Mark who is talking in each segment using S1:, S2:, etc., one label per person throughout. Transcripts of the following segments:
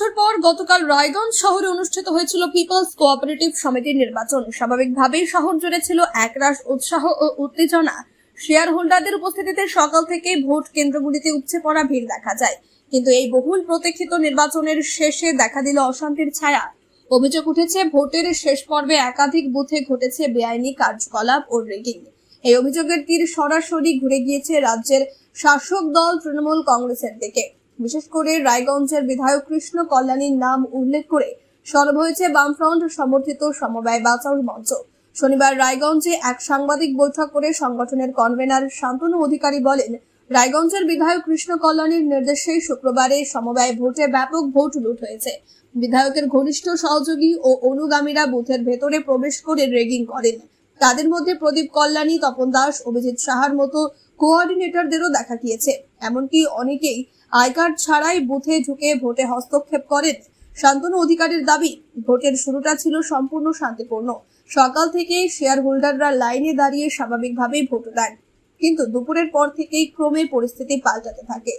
S1: বছর পর গতকাল রায়গঞ্জ শহরে অনুষ্ঠিত হয়েছিল পিপলস কোঅপারেটিভ সমিতির নির্বাচন। স্বাভাবিকভাবেই শহর জুড়ে ছিল একরাশ উৎসাহ ও উত্তেজনা। শেয়ার হোল্ডারদের উপস্থিতিতে সকাল থেকে ভোট কেন্দ্রগুলিতে উপচে পড়া ভিড় দেখা যায়। কিন্তু এই বহুল প্রতীক্ষিত নির্বাচনের শেষে দেখা দিল অশান্তির ছায়া। অভিযোগ উঠেছে, ভোটের শেষ পর্বে একাধিক বুথে ঘটেছে বেআইনি কার্যকলাপ ও রেগিং। এই অভিযোগের তীর সরাসরি ঘুরে গিয়েছে রাজ্যের শাসক দল তৃণমূল কংগ্রেসের দিকে। বিশেষ করে রায়গঞ্জের বিধায়ক কৃষ্ণ কল্যাণীর নাম উল্লেখ করে সরব হয়েছে বামফ্রন্ট সমর্থিত সমবায় বাঁচাও মঞ্চ। শনিবার রায়গঞ্জে এক সাংবাদিক বৈঠক করে সংগঠনের কনভেনার শান্তনু অধিকারী বলেন, রায়গঞ্জের বিধায়ক কৃষ্ণ কল্যাণীর নির্দেশে শুক্রবারে সমবায় ভোটে ব্যাপক ভোট লুট হয়েছে। বিধায়কের ঘনিষ্ঠ সহযোগী ও অনুগামীরা বুথের ভেতরে প্রবেশ করে রেগিং করেন। তাদের মধ্যে প্রদীপ কল্যাণী, তপন দাস, অভিজিৎ সাহার মতো কোঅর্ডিনেটরদেরও দেখা গিয়েছে। এমনকি অনেকেই আয়কার ছাড়াই বুথে ঢুকে ভোটে হস্তক্ষেপ করেন। শান্তনু অধিকারের দাবি, ভোটের শুরুটা ছিল সম্পূর্ণ শান্তিপূর্ণ। সকাল থেকে শেয়ার হোল্ডাররা লাইনে দাঁড়িয়ে স্বাভাবিকভাবেই ভোট দেন। কিন্তু দুপুরের পর থেকেই ক্রমে পরিস্থিতি পাল্টাতে থাকে।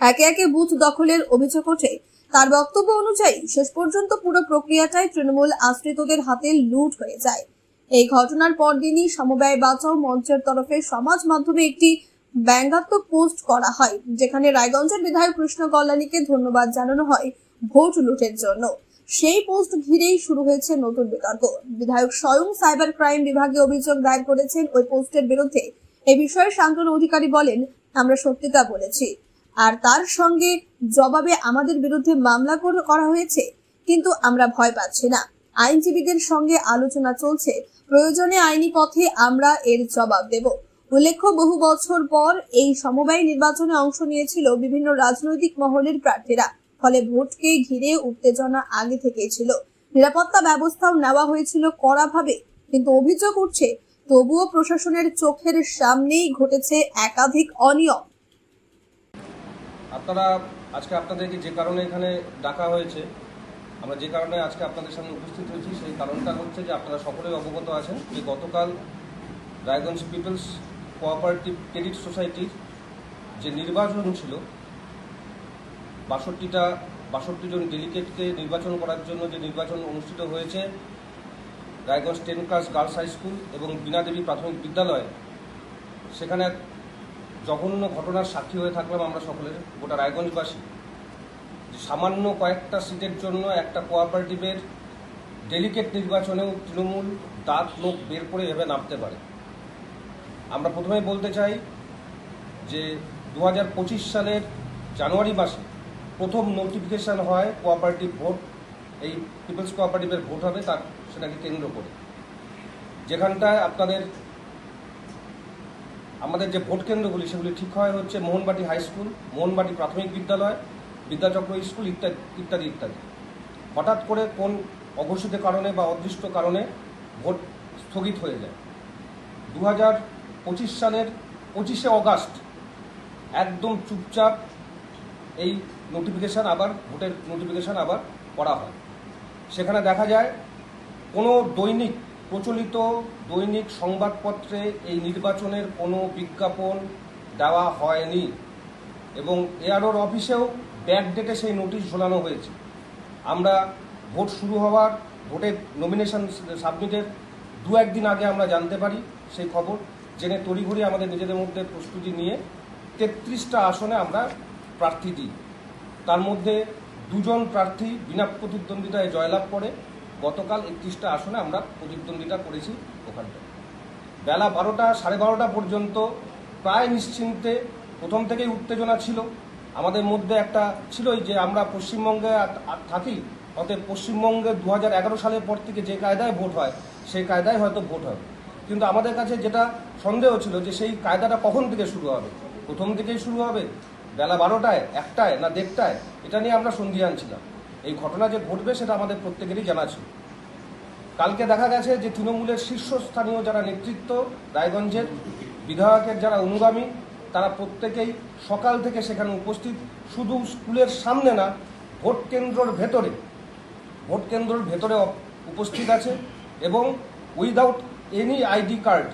S1: একে একে বুথ দখলের অভিযোগ ওঠে। তার বক্তব্য অনুযায়ী, শেষ পর্যন্ত পুরো প্রক্রিয়াটাই তৃণমূল আশ্রিতদের হাতে লুট হয়ে যায়। এই ঘটনার পরদিনই সমবায় বাঁচাও মঞ্চের তরফে সমাজ মাধ্যমে একটি ব্যঙ্গাত্মক পোস্ট করা হয়, যেখানে রায়গঞ্জের বিধায়ক কৃষ্ণ কল্যাণীকে ধন্যবাদ জানানো হয় ভোট লুটের জন্য। সেই পোস্ট ঘিরেই শুরু হয়েছে নতুন বিতর্ক। বিধায়ক স্বয়ং সাইবার ক্রাইম বিভাগে অভিযোগ দায়ের করেছেন, ওই পোস্টের বিরুদ্ধে। এ বিষয়ে শান্তনু অধিকারী বলেন, আমরা সত্যিটা বলেছি। আর তার সঙ্গে জবাবে আমাদের বিরুদ্ধে মামলা করা হয়েছে, কিন্তু আমরা ভয় পাচ্ছি না। আইনজীবীদের সঙ্গে আলোচনা চলছে। প্রয়োজনে আইনি পথে আমরা এর জবাব দেব। উল্লেখ্য, বহু বছর পর এই সমবায় নির্বাচনে অংশ নিয়েছিল বিভিন্ন রাজনৈতিক মহলের প্রার্থীরা। ফলে ভোটকে ঘিরে উত্তেজনা আগে থেকেই ছিল। নিরাপত্তা ব্যবস্থাও নেওয়া হয়েছিল কড়াভাবে। কিন্তু অভিযোগ উঠছে, তবুও প্রশাসনের চোখের সামনেই ঘটেছে একাধিক অনিয়ম।
S2: আপনারা, আজকে আপনাদেরকে যে কারণে এখানে ডাকা হয়েছে আমরা যে কারণে আজকে আপনাদের সামনে উপস্থিত হয়েছি, সেই কারণটা হচ্ছে যে আপনারা সকলেই অবগত আছেন যে গতকাল রায়গঞ্জ পিপলস কোঅপারেটিভ ক্রেডিট সোসাইটির যে নির্বাচন ছিল, বাষট্টিটা, বাষট্টি জন ডেলিগেটকে নির্বাচন করার জন্য যে নির্বাচন অনুষ্ঠিত হয়েছে, Raiganj ten class girls high school এবং বীণাদেবী প্রাথমিক বিদ্যালয়, সেখানে এক জঘন্য ঘটনার সাক্ষী হয়ে থাকলাম আমরা সকলের, গোটা রায়গঞ্জবাসী। সামান্য কয়েকটা সিটের জন্য একটা কোঅপারেটিভের ডেলিকেট নির্বাচনেও তৃণমূল দাঁত লোক বের করে এভাবে নামতে পারে। আমরা প্রথমেই বলতে চাই যে দু হাজার পঁচিশ সালের জানুয়ারি মাসে প্রথম নোটিফিকেশন হয় কোঅপারেটিভ ভোট এই পিপলস কোঅপারেটিভের ভোট হবে তার সেটাকে কেন্দ্র করে। যেখানটায় আপনাদের আমাদের যে ভোট কেন্দ্রগুলি সেগুলি ঠিক হয় হচ্ছে মোহনবাটি হাই স্কুল মোহনবাটি প্রাথমিক বিদ্যালয় বিদ্যাচক্র, স্কুল ইত্যাদি ইত্যাদি ইত্যাদি। হঠাৎ করে কোন অঘোষিত কারণে বা অদৃষ্ট কারণে ভোট স্থগিত হয়ে যায়। দু হাজার পঁচিশ সালের পঁচিশে অগাস্ট একদম চুপচাপ এই নোটিফিকেশান আবার, ভোটের নোটিফিকেশান আবার করা হয়। সেখানে দেখা যায়, কোনো দৈনিক, প্রচলিত দৈনিক সংবাদপত্রে এই নির্বাচনের কোনো বিজ্ঞাপন দেওয়া হয়নি। এবং এআরওর অফিসেও ডেটে সেই নোটিশ ঝোলানো হয়েছে। আমরা ভোট শুরু হওয়ার ভোটের নমিনেশন সাবমিটের দু একদিন আগে আমরা জানতে পারি সেই খবর। জেনে তড়িঘড়ি আমাদের নিজেদের মধ্যে প্রস্তুতি নিয়ে তেত্রিশটা আসনে আমরা প্রার্থী দিই। তার মধ্যে দুজন প্রার্থী বিনা প্রতিদ্বন্দ্বিতায় জয়লাভ করে। গতকাল একত্রিশটা আসনে আমরা প্রতিদ্বন্দ্বিতা করেছি ওখানটায়। বেলা বারোটা, সাড়ে বারোটা পর্যন্ত প্রায় নিশ্চিন্তে প্রথম থেকেই উত্তেজনা ছিল। আমাদের মধ্যে একটা ছিলই যে আমরা পশ্চিমবঙ্গে থাকি, অতএব পশ্চিমবঙ্গে দু হাজার এগারো সালের পর থেকে যে কায়দায় ভোট হয়, সেই কায়দায় হয়তো ভোট হবে। কিন্তু আমাদের কাছে যেটা সন্দেহ ছিল যে সেই কায়দাটা কখন থেকে শুরু হবে? প্রথম থেকেই শুরু হবে? বেলা বারোটায়, একটায় না দেড়টায়? এটা নিয়ে আমরা সন্ধিয়ান ছিলাম। এই ঘটনা যে ঘটবে সেটা আমাদের প্রত্যেকেরই জানা ছিল। কালকে দেখা গেছে যে তৃণমূলের শীর্ষস্থানীয় যারা নেতৃত্ব, রায়গঞ্জের বিধায়কের যারা অনুগামী তারা প্রত্যেকেই সকাল থেকে সেখানে উপস্থিত। শুধু স্কুলের সামনে না, ভোট কেন্দ্রর ভেতরে, ভোট কেন্দ্রের ভেতরে উপস্থিত আছে এবং without any ID card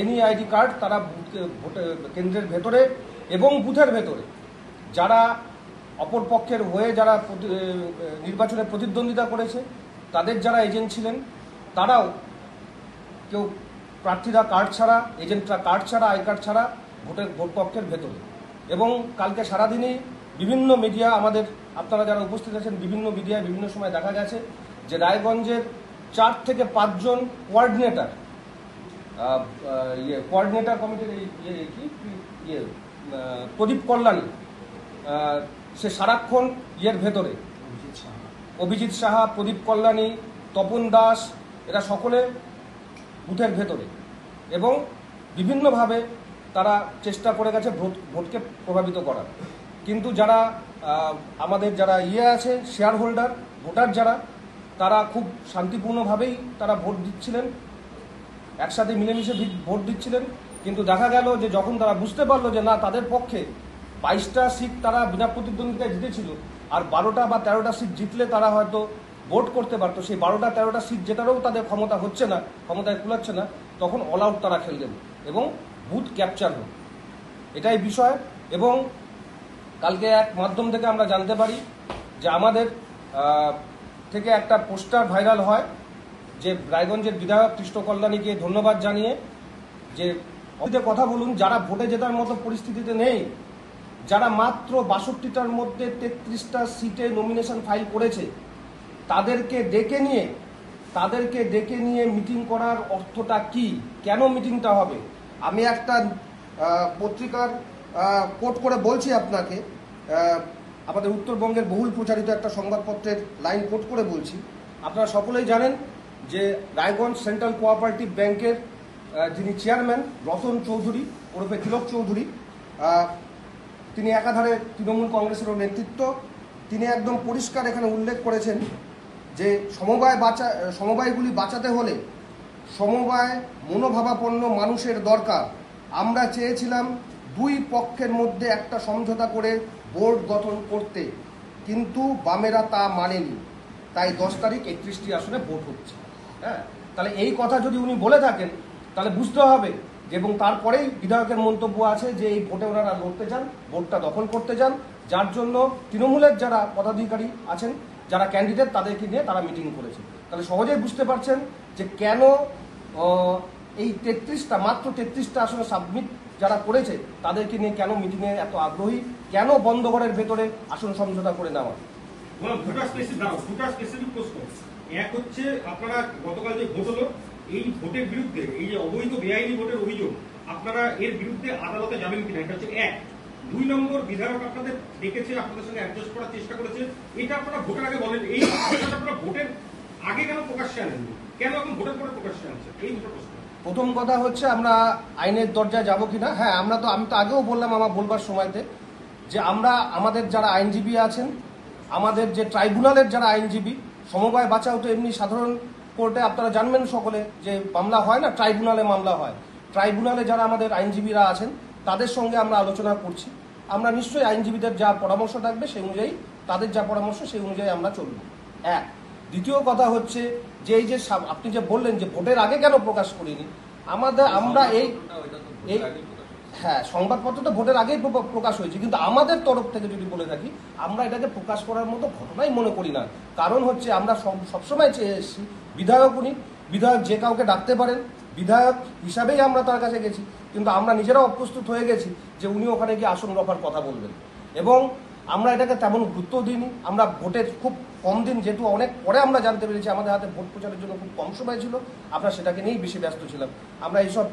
S2: any ID card তারা কেন্দ্রের ভেতরে এবং বুথের ভেতরে। যারা অপর পক্ষের হয়ে যারা নির্বাচনে প্রতিদ্বন্দ্বিতা করেছে, তাদের যারা এজেন্ট ছিলেন, তারাও কেউ প্রার্থীরা কার্ড ছাড়া এজেন্টরা কার্ড ছাড়া আই কার্ড ছাড়া ভোটের ভোট কক্ষের ভেতরে। এবং কালকে সারাদিনই বিভিন্ন মিডিয়া আমাদের আপনারা যারা উপস্থিত আছেন বিভিন্ন মিডিয়ায় বিভিন্ন সময় দেখা গেছে যে রায়গঞ্জের চার থেকে পাঁচজন কোয়ার্ডিনেটর ইয়ে কোয়ার্ডিনেটার কমিটির এই ইয়ে কি? ইয়ে প্রদীপ কল্যাণী সে সারাক্ষণ ইয়ের ভেতরে। অভিজিৎ সাহা প্রদীপ কল্যাণী তপন দাস এরা সকলে বুথের ভেতরে। এবং বিভিন্নভাবে তারা চেষ্টা করে গেছে ভোট, ভোটকে প্রভাবিত করার। কিন্তু যারা আমাদের যারা ইয়ে আছে শেয়ার হোল্ডার ভোটার যারা, তারা খুব শান্তিপূর্ণভাবেই তারা ভোট দিচ্ছিলেন। একসাথে মিলেমিশে ভোট দিচ্ছিলেন। কিন্তু দেখা গেল যে যখন তারা বুঝতে পারল যে না, তাদের পক্ষে বাইশটা সিট তারা বিনা প্রতিদ্বন্দ্বিতায় জিতেছিল, আর বারোটা বা তেরোটা সিট জিতলে তারা হয়তো ভোট করতে পারতো, সেই বারোটা, তেরোটা সিট জেতারও তাদের ক্ষমতা হচ্ছে না, ক্ষমতায় কুলাচ্ছে না, তখন অল আউট তারা খেললেন। এবং বুথ ক্যাপচার হল এটাই বিষয় এবং কালকে এক মাধ্যম থেকে আমরা জানতে পারি যে আমাদের থেকে একটা পোস্টার ভাইরাল হয় যে রায়গঞ্জের বিধায়ক কৃষ্ণ কল্যাণীকে ধন্যবাদ জানিয়ে যে অতীতে কথা বলুন, যারা ভোটে জেতার মতো পরিস্থিতিতে নেই, যারা মাত্র বাষট্টিটার মধ্যে তেত্রিশটা সিটে নমিনেশন ফাইল করেছে, তাদেরকে ডেকে নিয়ে, তাদেরকে ডেকে নিয়ে মিটিং করার অর্থটা কি? কেন মিটিংটা হবে? আমি একটা পত্রিকার কোট করে বলছি আপনাকে আমাদের উত্তরবঙ্গের বহুল প্রচারিত একটা সংবাদপত্রের লাইন কোট করে বলছি। আপনারা সকলেই জানেন যে রায়গঞ্জ সেন্ট্রাল কোঅপারেটিভ ব্যাংকের যিনি চেয়ারম্যান, রতন চৌধুরী, ওরফে তিলক চৌধুরী তিনি একাধারে তৃণমূল কংগ্রেসেরও নেতৃত্ব। তিনি একদম পরিষ্কার এখানে উল্লেখ করেছেন যে সমবায় বাঁচা, সমবায়গুলি বাঁচাতে হলে সমবায় মনোভাবাপন্ন মানুষের দরকার। আমরা চেয়েছিলাম দুই পক্ষের মধ্যে একটা সমঝোতা করে বোর্ড গঠন করতে, কিন্তু বামেরা তা মানেনি। তাই দশ তারিখ একত্রিশটি আসনে ভোট হচ্ছে। হ্যাঁ? তাহলে এই কথা যদি উনি বলে থাকেন, তাহলে বুঝতে হবে যে এবং তারপরেই বিধায়কের মন্তব্য আছে যে এই ভোটে ওনারা লড়তে চান, ভোটটা দখল করতে চান। যার জন্য তৃণমূলের যারা পদাধিকারী আছেন, যারা ক্যান্ডিডেট তাদেরকে নিয়ে তারা মিটিং করেছে তাহলে সহজেই বুঝতে পারছেন যে কেন এই তেত্রিশটা, মাত্র তেত্রিশটা আসলে সাবমিট যারা করেছে, তাদেরকে নিয়ে কেন মিটিংয়ে এত আগ্রহী? কেন বন্ধ ঘরের ভেতরে আসন সমঝোতা করে নেওয়া?
S3: এক হচ্ছে, আপনারা গতকাল যে ভোট হলো, এই ভোটের বিরুদ্ধে, এই যে অবৈধ বেআইনি ভোটের অভিযোগ, আপনারা এর বিরুদ্ধে আদালতে যাবেন কিনা? এটা হচ্ছে এক। দুই নম্বর, বিধায়ক আপনাদের ডেকেছে, আপনাদের সঙ্গে অ্যাডজাস্ট করার চেষ্টা করেছে। এটা আপনারা ভোটের আগে বলেন। এই আপনারা ভোটের আগে কেন প্রকাশ্যে আনেননি? কেন এখন প্রকাশ্যে আনছেন এই দুটো প্রশ্ন।
S2: প্রথম কথা হচ্ছে আমরা আইনের দরজায় যাব কিনা? হ্যাঁ আমরা তো আমি তো আগেও বললাম আমার বলবার সময়তে যে আমরা আমাদের যারা আইনজীবী আছেন, আমাদের যে ট্রাইব্যুনালের যারা আইনজীবী, সমবায় বাঁচাও তো এমনি সাধারণ কোর্টে আপনারা জানবেন সকলে যে মামলা হয় না, ট্রাইব্যুনালে মামলা হয়। ট্রাইব্যুনালে যারা আমাদের আইনজীবীরা আছেন, তাদের সঙ্গে আমরা আলোচনা করছি। আমরা নিশ্চয়ই আইনজীবীদের যা পরামর্শ থাকবে সেই অনুযায়ী, তাদের যা পরামর্শ সেই অনুযায়ী আমরা চলব। এক দ্বিতীয় কথা হচ্ছে যে এই যে আপনি যে বললেন যে ভোটের আগে কেন প্রকাশ করিনি আমাদের আমরা এই এই হ্যাঁ সংবাদপত্রটা ভোটের আগেই প্রকাশ হয়েছে কিন্তু আমাদের তরফ থেকে যদি বলে থাকি আমরা এটাকে প্রকাশ করার মতো ঘটনাই মনে করি না। কারণ হচ্ছে আমরা সব- সবসময় চেয়ে এসেছি বিধায়ক উনি বিধায়ক যে কাউকে ডাকতে পারেন বিধায়ক হিসাবেই আমরা তার কাছে গেছি কিন্তু আমরা নিজেরাও অপ্রস্তুত হয়ে গেছি যে উনি ওখানে গিয়ে আসন রফার কথা বলবেন। এবং আমরা এটাকে তেমন গুরুত্ব দিইনি। আমরা ভোটের খুব কম দিন, যেহেতু অনেক পরে আমরা জানতে পেরেছি আমাদের হাতে ভোট প্রচারের জন্য খুব কম সময় ছিল, আমরা সেটাকে নিয়েই বেশি ব্যস্ত ছিলাম। আমরা এইসব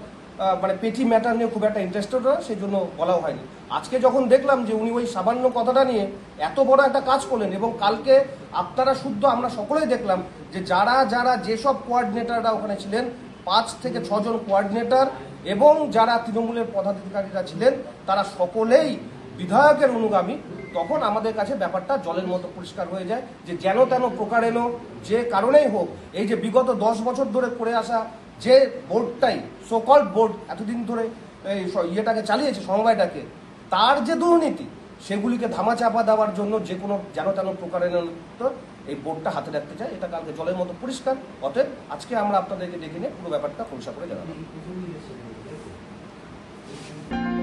S2: মানে পেটি ম্যাটার নিয়ে খুব একটা ইন্টারেস্টেড না সেই জন্য বলাও হয়নি। আজকে যখন দেখলাম যে উনি ওই সামান্য কথাটা নিয়ে এত বড় একটা কাজ করলেন এবং কালকে আপনারা শুদ্ধ, আমরা সকলেই দেখলাম যে যারা যারা যেসব কোয়ার্ডিনেটররা ওখানে ছিলেন, পাঁচ থেকে ছজন কোয়ার্ডিনেটর এবং যারা তৃণমূলের পদাধিকারীরা ছিলেন, তারা সকলেই বিধায়কের অনুগামী। তখন আমাদের কাছে ব্যাপারটা জলের মতো পরিষ্কার হয়ে যায় যে যেন তেন প্রকার এলো যে কারণেই হোক এই যে বিগত দশ বছর ধরে করে আসা যে বোর্ডটাই সোকল বোর্ড এতদিন ধরে এই ইয়েটাকে চালিয়েছে সমবায়টাকে তার যে দুর্নীতি সেগুলিকে ধামাচাপা দেওয়ার জন্য যে কোনো যেন তেন প্রকারের তো এই বোর্ডটা হাতে রাখতে চায় এটা কালকে জলের মতো পরিষ্কার অতএব আজকে আমরা আপনাদেরকে ডেকে নিয়ে পুরো ব্যাপারটা খোলসা করে জানাব